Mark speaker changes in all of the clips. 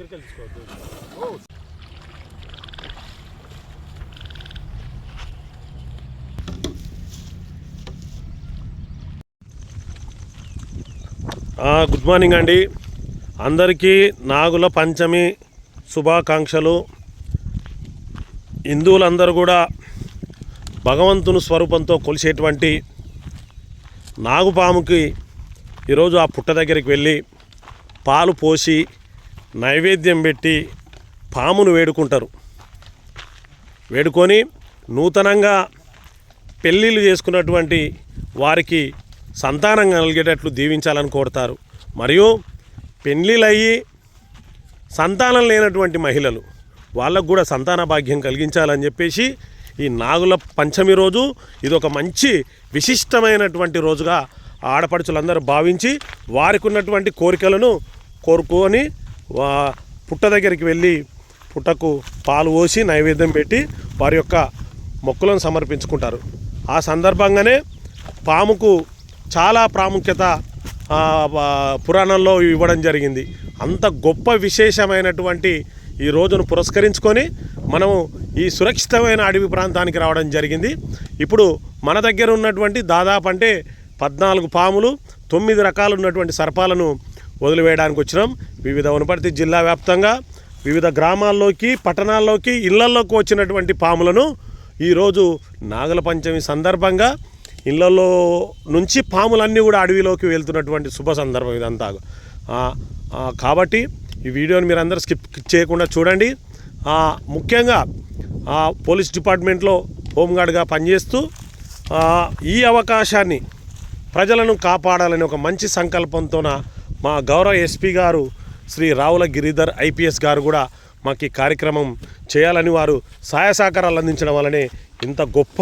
Speaker 1: దగ్గరికి వెళ్ళిపోవద్దు good morning అండి. అందరికీ నాగుల పంచమి శుభాకాంక్షలు. హిందువులందరూ కూడా భగవంతుని స్వరూపంతో కొలిసేటువంటి నాగుపాముకి ఈరోజు ఆ పుట్ట దగ్గరికి వెళ్ళి పాలు పోసి నైవేద్యం పెట్టి పామును వేడుకుంటారు. వేడుకొని నూతనంగా పెళ్ళిళ్ళు చేసుకున్నటువంటి వారికి సంతానం కలిగేటట్లు దీవించాలని కోరుతారు. మరియు పెళ్ళిళ్ళయ్యి సంతానం లేనటువంటి మహిళలు వాళ్ళకు కూడా సంతాన భాగ్యం కలిగించాలని చెప్పేసి ఈ నాగుల పంచమి రోజు ఇది ఒక మంచి విశిష్టమైనటువంటి రోజుగా ఆడపడుచులందరూ భావించి వారికి ఉన్నటువంటి కోరికలను కోరుకొని పుట్ట దగ్గరికి వెళ్ళి పుట్టకు పాలు పోసి నైవేద్యం పెట్టి వారి యొక్క మొక్కులను సమర్పించుకుంటారు. ఆ సందర్భంగానే పాముకు చాలా ప్రాముఖ్యత పురాణంలో ఇవ్వడం జరిగింది. అంత గొప్ప విశేషమైనటువంటి ఈ రోజును పురస్కరించుకొని మనము ఈ సురక్షితమైన అడవి ప్రాంతానికి రావడం జరిగింది. ఇప్పుడు మన దగ్గర ఉన్నటువంటి దాదాపు అంటే పద్నాలుగు పాములు తొమ్మిది రకాలు ఉన్నటువంటి సర్పాలను వదిలివేయడానికి వచ్చినాం. వివిధ వనపర్తి జిల్లా వ్యాప్తంగా వివిధ గ్రామాల్లోకి పట్టణాల్లోకి ఇళ్ళల్లోకి వచ్చినటువంటి పాములను ఈరోజు నాగల పంచమి సందర్భంగా ఇళ్ళలో నుంచి పాములన్నీ కూడా అడవిలోకి వెళ్తున్నటువంటి శుభ సందర్భం ఇదంతా. కాబట్టి ఈ వీడియోని మీరు అందరూ స్కిప్ చేయకుండా చూడండి. ముఖ్యంగా పోలీస్ డిపార్ట్మెంట్లో హోంగార్డ్గా పనిచేస్తూ ఈ అవకాశాన్ని ప్రజలను కాపాడాలని ఒక మంచి సంకల్పంతోన మా గౌరవ ఎస్పీ గారు శ్రీ రావుల గిరిధర్ ఐపీఎస్ గారు కూడా మాకు ఈ కార్యక్రమం చేయాలని వారు సహాయ సహకారాలు అందించడం వల్లనే ఇంత గొప్ప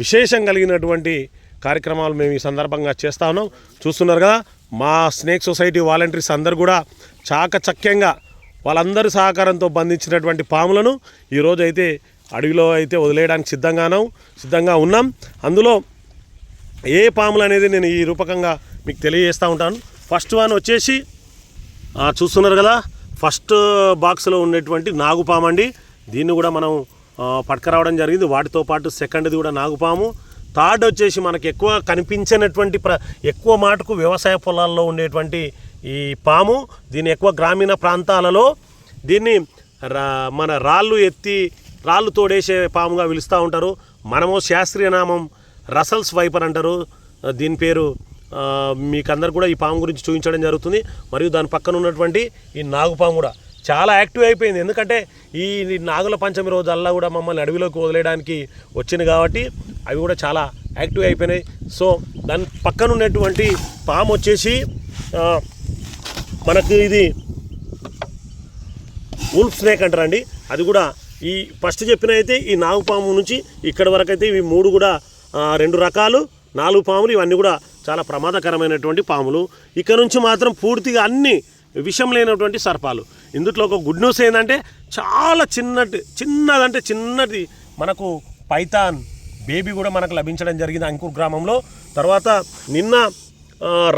Speaker 1: విశేషం కలిగినటువంటి కార్యక్రమాలు మేము ఈ సందర్భంగా చేస్తా ఉన్నాం. చూస్తున్నారు కదా మా స్నేక్ సొసైటీ వాలంటీర్స్ అందరు కూడా చాకచక్యంగా వాళ్ళందరి సహకారంతో బంధించినటువంటి పాములను ఈరోజు అయితే అడవిలో అయితే వదిలేయడానికి సిద్ధంగాను సిద్ధంగా ఉన్నాం. అందులో ఏ పాములు అనేది నేను ఈ రూపకంగా మీకు తెలియజేస్తూ ఉంటాను. ఫస్ట్ వన్ వచ్చేసి చూస్తున్నారు కదా ఫస్ట్ బాక్స్లో ఉండేటువంటి నాగుపాము అండి. దీన్ని కూడా మనం ఆ, పట్టుకురావడం జరిగింది. వాటితో పాటు సెకండ్ది కూడా నాగుపాము. థర్డ్ వచ్చేసి మనకు ఎక్కువ కనిపించినటువంటి ప్ర ఎక్కువ మాటకు వ్యవసాయ పొలాల్లో ఉండేటువంటి ఈ పాము. దీన్ని ఎక్కువ గ్రామీణ ప్రాంతాలలో దీన్ని రా మన రాళ్ళు ఎత్తి రాళ్ళు తోడేసే పాముగా పిలుస్తూ ఉంటారు. మనము శాస్త్రీయ నామం రసల్స్ వైపర్ అంటారు. దీని పేరు మీకు మీకందరు కూడా ఈ పాము గురించి చూపించడం జరుగుతుంది. మరియు దాని పక్కన ఉన్నటువంటి ఈ నాగుపాము కూడా చాలా యాక్టివ్ అయిపోయింది. ఎందుకంటే ఈ నాగుల పంచమి రోజల్లా కూడా మమ్మల్ని అడవిలోకి వదిలేయడానికి వచ్చింది కాబట్టి అవి కూడా చాలా యాక్టివ్ అయిపోయినాయి. సో దాని పక్కన ఉన్నటువంటి పాము వచ్చేసి మనకు ఇది ఉల్ఫ్ స్నేక్ అంటారండి. అది కూడా ఈ ఫస్ట్ చెప్పిన అయితే ఈ నాగుపాము నుంచి ఇక్కడ వరకు అయితే ఇవి మూడు కూడా రెండు రకాలు నాలుగు పాములు ఇవన్నీ కూడా చాలా ప్రమాదకరమైనటువంటి పాములు. ఇక్కడ నుంచి మాత్రం పూర్తిగా అన్ని విషం లేనటువంటి సర్పాలు. ఇందులో ఒక గుడ్ న్యూస్ ఏంటంటే చాలా చిన్నటి చిన్నదంటే చిన్నది మనకు పైథాన్ బేబీ కూడా మనకు లభించడం జరిగింది అంకూర్ గ్రామంలో. తర్వాత నిన్న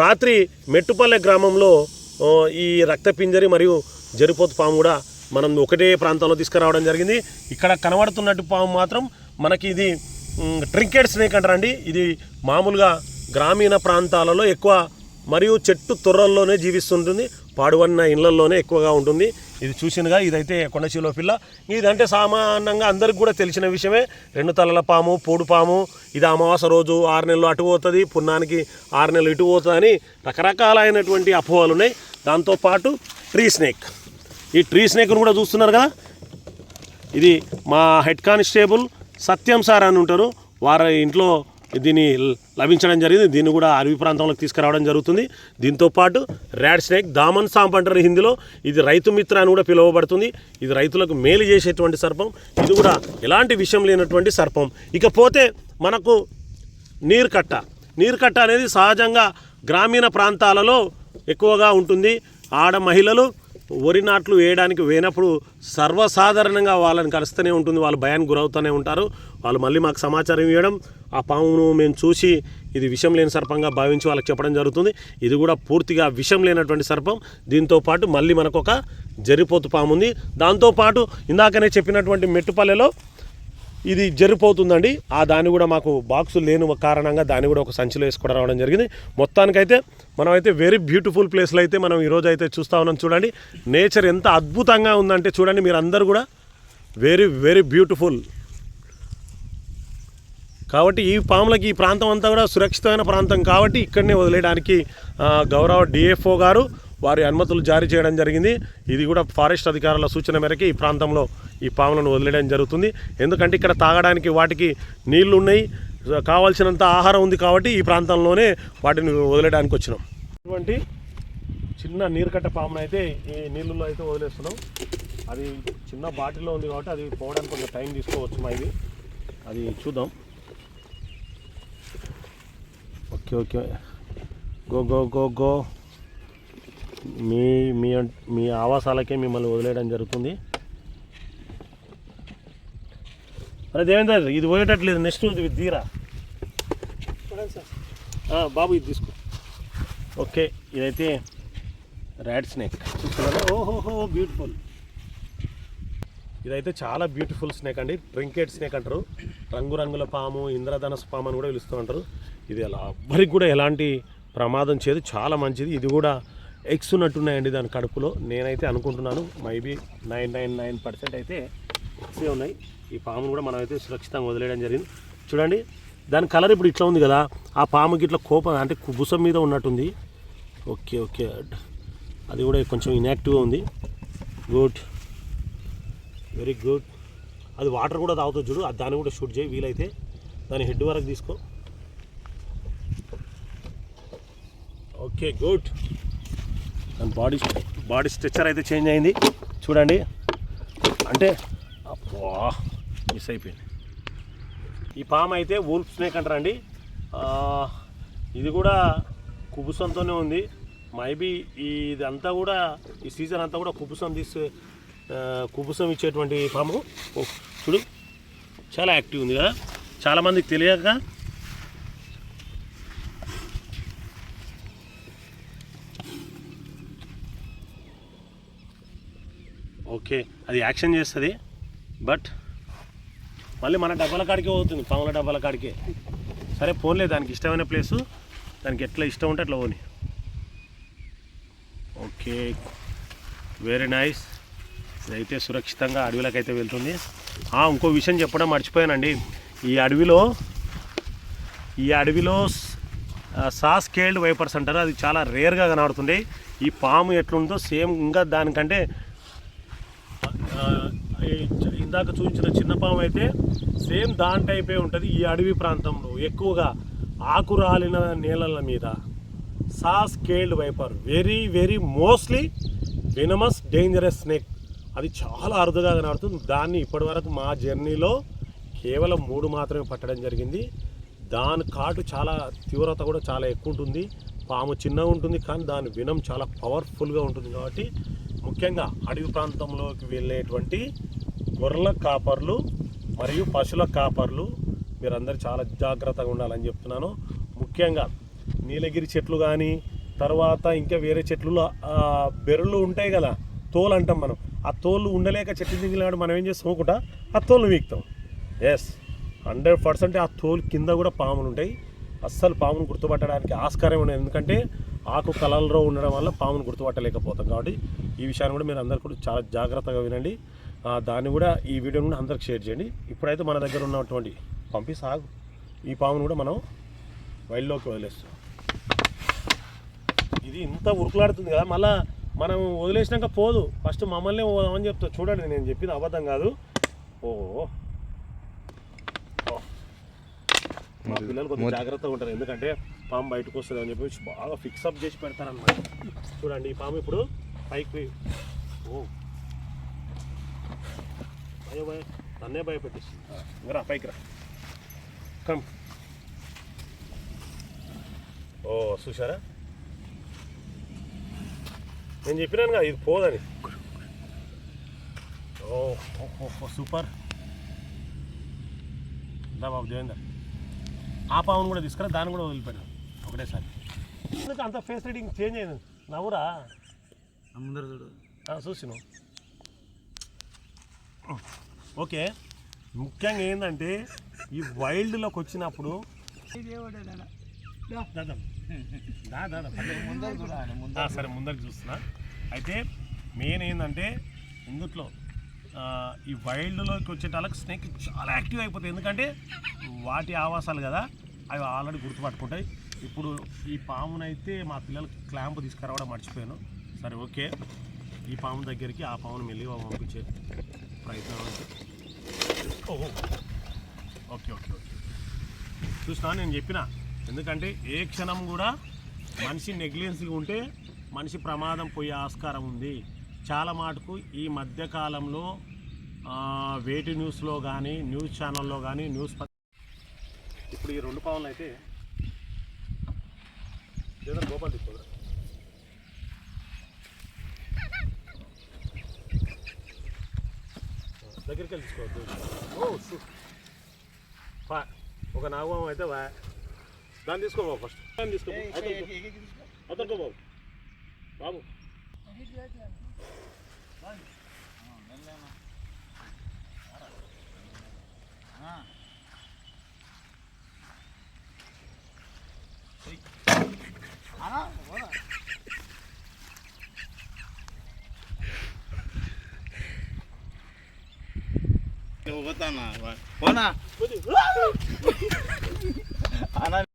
Speaker 1: రాత్రి మెట్టుపల్లె గ్రామంలో ఈ రక్తపింజరి మరియు జరిపోతు పాము కూడా మనం ఒకటే ప్రాంతంలో తీసుకురావడం జరిగింది. ఇక్కడ కనబడుతున్నట్టు పాము మాత్రం మనకి ఇది ట్రింకెట్ స్నేక్ అంటారండి. ఇది మామూలుగా గ్రామీణ ప్రాంతాలలో ఎక్కువ మరియు చెట్టు తొర్రల్లోనే జీవిస్తుంటుంది పాడువన్న ఇళ్ళలోనే ఎక్కువగా ఉంటుంది. ఇది చూసినగా ఇదైతే కొండచీలో పిల్ల. ఇదంటే సామాన్యంగా అందరికి కూడా తెలిసిన విషయమే. రెండు తలల పాము పోడు పాము ఇది అమావాస రోజు ఆరు నెలలు అటు పోతుంది పున్నానికి ఆరు నెలలు ఇటు పోతుంది రకరకాలైనటువంటి అపోహలు ఉన్నాయి దాంతోపాటు ట్రీ స్నేక్. ఈ ట్రీ స్నేక్ను కూడా చూస్తున్నారు కదా? ఇది మా హెడ్ కానిస్టేబుల్ సత్యం సార్ అని ఉంటారు. వారి ఇంట్లో దీన్ని ల- లభించడం జరిగింది. దీన్ని కూడా అడవి ప్రాంతంలోకి తీసుకురావడం జరుగుతుంది. దీంతో పాటు ర్యాడ్ స్నేక్ దామన్ సాంప్ అంటారు హిందీలో. ఇది రైతు మిత్ర అని కూడా పిలువబడుతుంది. ఇది రైతులకు మేలు చేసేటువంటి సర్పం. ఇది కూడా ఎలాంటి విషయం లేనటువంటి సర్పం. ఇకపోతే మనకు నీరు కట్ట నీరు కట్ట అనేది సహజంగా గ్రామీణ ప్రాంతాలలో ఎక్కువగా ఉంటుంది. ఆడ మహిళలు వరి నాట్లు వేయడానికి వేయినప్పుడు సర్వసాధారణంగా వాళ్ళని కలుస్తూనే ఉంటుంది వాళ్ళు భయానికి గురవుతూనే ఉంటారు. వాళ్ళు మళ్ళీ మాకు సమాచారం ఇవ్వడం ఆ పామును మేము చూసి ఇది విషం లేని సర్పంగా భావించి వాళ్ళకి చెప్పడం జరుగుతుంది. ఇది కూడా పూర్తిగా విషం లేనటువంటి సర్పం. దీంతో పాటు మళ్ళీ మనకు ఒక జరిపోతు పాము ఉంది దాంతోపాటు ఇందాకనే చెప్పినటువంటి మెట్టుపల్లెలో ఇది జరిపోతుందండి. ఆ దాన్ని కూడా మాకు బాక్సు లేని కారణంగా దాన్ని కూడా ఒక సంచిలో వేసుకోవడం రావడం జరిగింది. మొత్తానికైతే మనమైతే వెరీ బ్యూటిఫుల్ ప్లేస్లో అయితే మనం ఈరోజు అయితే చూస్తూ ఉన్నాం చూడండి. నేచర్ ఎంత అద్భుతంగా ఉందంటే చూడండి మీరు అందరూ కూడా. వెరీ వెరీ బ్యూటిఫుల్ కాబట్టి ఈ పాములకి ఈ ప్రాంతం అంతా కూడా సురక్షితమైన ప్రాంతం కాబట్టి ఇక్కడనే వదిలేయడానికి గౌరవ డిఎఫ్ఓ గారు వారి అనుమతులు జారీ చేయడం జరిగింది. ఇది కూడా ఫారెస్ట్ అధికారుల సూచన మేరకు ఈ ప్రాంతంలో ఈ పాములను వదిలేయడం జరుగుతుంది. ఎందుకంటే ఇక్కడ తాగడానికి వాటికి నీళ్ళు ఉన్నాయి కావాల్సినంత ఆహారం ఉంది కాబట్టి ఈ ప్రాంతంలోనే వాటిని వదిలేయడానికి వచ్చినాం. ఇటువంటి చిన్న నీరుకట్ట పామును అయితే ఈ నీళ్ళల్లో అయితే వదిలేస్తున్నాం. అది చిన్న బాటిల్లో ఉంది కాబట్టి అది పోవడానికి కొంచెం టైం తీసుకోవచ్చు మా ఇది అది చూద్దాం. Okay okay. Go go go go. మీ మీ మీ ఆవాసాలకే మిమ్మల్ని వదిలేయడం జరుగుతుంది. అరే దేవేందర్ ఇది పోయేటట్లేదు. నెక్స్ట్ ఇది తీరా. బాబు ఇది తీసుకో. ఓకే ఇదైతే ర్యాడ్ స్నేక్. చూస్తున్నారా? ఓహోహో బ్యూటిఫుల్. ఇదైతే చాలా బ్యూటిఫుల్ స్నేక్ అండి. ట్రింకెట్ స్నేక్ అంటారు. రంగురంగుల పాము ఇంద్రధనస్ పాము అని కూడా పిలుస్తూ ఉంటారు. ఇది ఎలా ఎవ్వరికి కూడా ఎలాంటి ప్రమాదం చేయదు. చాలా మంచిది. ఇది కూడా ఎగ్స్ ఉన్నట్టున్నాయండి దాని కడుపులో. నేనైతే అనుకుంటున్నాను maybe nine nine nine percent అయితే ఎగ్సే ఉన్నాయి. ఈ పామును కూడా మనం అయితే సురక్షితంగా వదిలేయడం జరిగింది. చూడండి దాని కలర్ ఇప్పుడు ఇట్లా ఉంది కదా ఆ పాముకి ఇట్లా కోపం అంటే కుబుసం మీద ఉన్నట్టుంది. ఓకే ఓకే అది కూడా కొంచెం ఇన్యాక్టివ్గా ఉంది. గుడ్ వెరీ గుడ్ అది వాటర్ కూడా తాగుతుంది చూడు అది దాన్ని కూడా షూట్ చేయి వీలైతే దాని హెడ్ వరకు తీసుకో. ఓకే గుడ్ దాని బాడీ బాడీ స్ట్రక్చర్ అయితే చేంజ్ అయింది. చూడండి. అంటే అబ్బా మిస్ అయిపోయింది. ఈ పామ్ అయితే వూల్ఫ్ స్నేక్ అంటారండి ఇది కూడా కుబుసంతోనే ఉంది. మైబీ ఇదంతా కూడా ఈ సీజన్ అంతా కూడా కుబుసం తీసే కుబుసం ఇచ్చేటువంటి పాము. ఓ, చూడు. చాలా యాక్టివ్ ఉంది కదా. చాలామందికి తెలియక ఓకే అది యాక్షన్ చేస్తుంది. బట్ మళ్ళీ మన డబ్బాల కాడికే పోతుంది పాముల డబ్బాల కాడికే. సరే పోన్లే దానికి ఇష్టమైన ప్లేసు. దానికి ఎట్లా ఇష్టం ఉంటే అట్లా పోని. ఓకే వెరీ నైస్ ఇదైతే సురక్షితంగా అడవిలోకి అయితే వెళ్తుంది ఇంకో విషయం చెప్పడం మర్చిపోయానండి. ఈ అడవిలో ఈ అడవిలో సాస్ కేల్డ్ వైపర్స్ అంటారు. అది చాలా రేర్గా కనబడుతుంది. ఈ పాము ఎట్లుందో సేమ్ ఇంకా దానికంటే ఇందాక చూపించిన చిన్న పాము అయితే సేమ్ దాని టైపే ఉంటుంది ఈ అడవి ప్రాంతంలో. ఎక్కువగా ఆకురాలిన నేలల మీద saw scaled viper. Very very mostly venomous dangerous snake. అది చాలా అరుదుగా కనబడుతుంది. దాన్ని ఇప్పటివరకు మా జర్నీలో కేవలం మూడు మాత్రమే పట్టడం జరిగింది. దాని కాటు చాలా తీవ్రత కూడా చాలా ఎక్కువ ఉంటుంది. పాము చిన్నగా ఉంటుంది కానీ దాని వినం చాలా పవర్ఫుల్గా ఉంటుంది కాబట్టి ముఖ్యంగా అడవి ప్రాంతంలోకి వెళ్ళేటువంటి గొర్రెల కాపర్లు మరియు పశువుల కాపర్లు మీరందరూ చాలా జాగ్రత్తగా ఉండాలని చెప్తున్నాను. ముఖ్యంగా నీలగిరి చెట్లు కానీ తర్వాత ఇంకా వేరే చెట్లు బెర్రలు ఉంటాయి కదా తోలు అంటాం మనం. ఆ తోలు ఉండలేక చెట్టు దిగిలాడు మనం ఏం చేస్తాం ఒకట ఆ తోలు వీక్తాం. ఎస్ హండ్రెడ్ పర్సెంట్ ఆ తోలు కింద కూడా పాములు ఉంటాయి. అస్సలు పామును గుర్తుపట్టడానికి ఆస్కారం ఉండదు ఎందుకంటే ఆకు కలర్లో ఉండడం వల్ల పామును గుర్తుపట్టలేకపోతాం కాబట్టి ఈ విషయాన్ని కూడా మీరు అందరు కూడా చాలా జాగ్రత్తగా వినండి. దాన్ని కూడా ఈ వీడియోని కూడా అందరికి షేర్ చేయండి. ఇప్పుడైతే మన దగ్గర ఉన్నటువంటి పంపి సాగు ఈ పామును కూడా మనం వైల్డ్లోకి వదిలేస్తాం. ఇది ఇంత ఉరుకులాడుతుంది కదా మళ్ళా మనం వదిలేసినాక పోదు. ఫస్ట్ మమ్మల్ని పోదామని చెప్తా చూడండి నేను చెప్పింది అబద్ధం కాదు. ఓహో. ఓ. మా పిల్లలు కొంచెం జాగ్రత్తగా ఉంటారు. ఎందుకంటే పాము బయటకు వస్తుంది అని చెప్పి బాగా ఫిక్సప్ చేసి పెడతారన్నమాట. చూడండి ఈ పాము ఇప్పుడు పైకి ఓ. భయ భయ. నన్నే భయపెట్టేసి రా పైకి రా. కమ్ ఓ చూసారా నేను చెప్పినాను కదా ఇది పోదని. ఓ, సూపర్. దా బాబు దేవేందర్. ఆ పావును కూడా తీసుకురా దాన్ని కూడా వదిలిపెట్టాను ఒకటేసారి. ఎందుకు అంత ఫేస్ రీడింగ్ చేంజ్ అయింది? నవ్వురా.
Speaker 2: ముందర చూడు.
Speaker 1: చూసిను ఓకే. ముఖ్యంగా ఏంటంటే ఈ వైల్డ్లోకి వచ్చినప్పుడు దాదా దాదా సరే ముందరికి చూస్తున్నా. అయితే మెయిన్ ఏంటంటే ఇందుట్లో ఈ వైల్డ్లోకి వచ్చేటాలకు స్నేక్ చాలా యాక్టివ్ అయిపోతాయి. ఎందుకంటే వాటి ఆవాసాలు కదా అవి ఆల్రెడీ గుర్తుపట్టుకుంటాయి. ఇప్పుడు ఈ పామునైతే మా పిల్లలు క్లాంప్ తీసుకురావడం మర్చిపోయాను. సరే ఓకే. ఈ పాము దగ్గరికి ఆ పామును మెల్లిగా పంపించే ప్రయత్నం ఓకే ఓకే ఓకే. చూసినా నేను చెప్పిన. ఎందుకంటే ఏ క్షణం కూడా మనిషి నెగ్లిజెన్స్గా ఉంటే మనిషి ప్రమాదం పోయే ఆస్కారం ఉంది. చాలా మాటకు ఈ మధ్యకాలంలో ఆ, వేటి న్యూస్లో కానీ న్యూస్ ఛానల్లో కానీ న్యూస్ ప- ఇప్పుడు ఈ రెండు పావులు అయితే ఏదో గోపాల్ తీసుకోదా దగ్గరికి వెళ్ళి తీసుకోవద్దు. ఓ పా ఒక నాగం అయితే వా. దాన్ని తీసుకో బాబు ఫస్ట్. దాన్ని తీసుకో అతనుకో బాబు. బాబు.
Speaker 2: పోతానా? పోనా?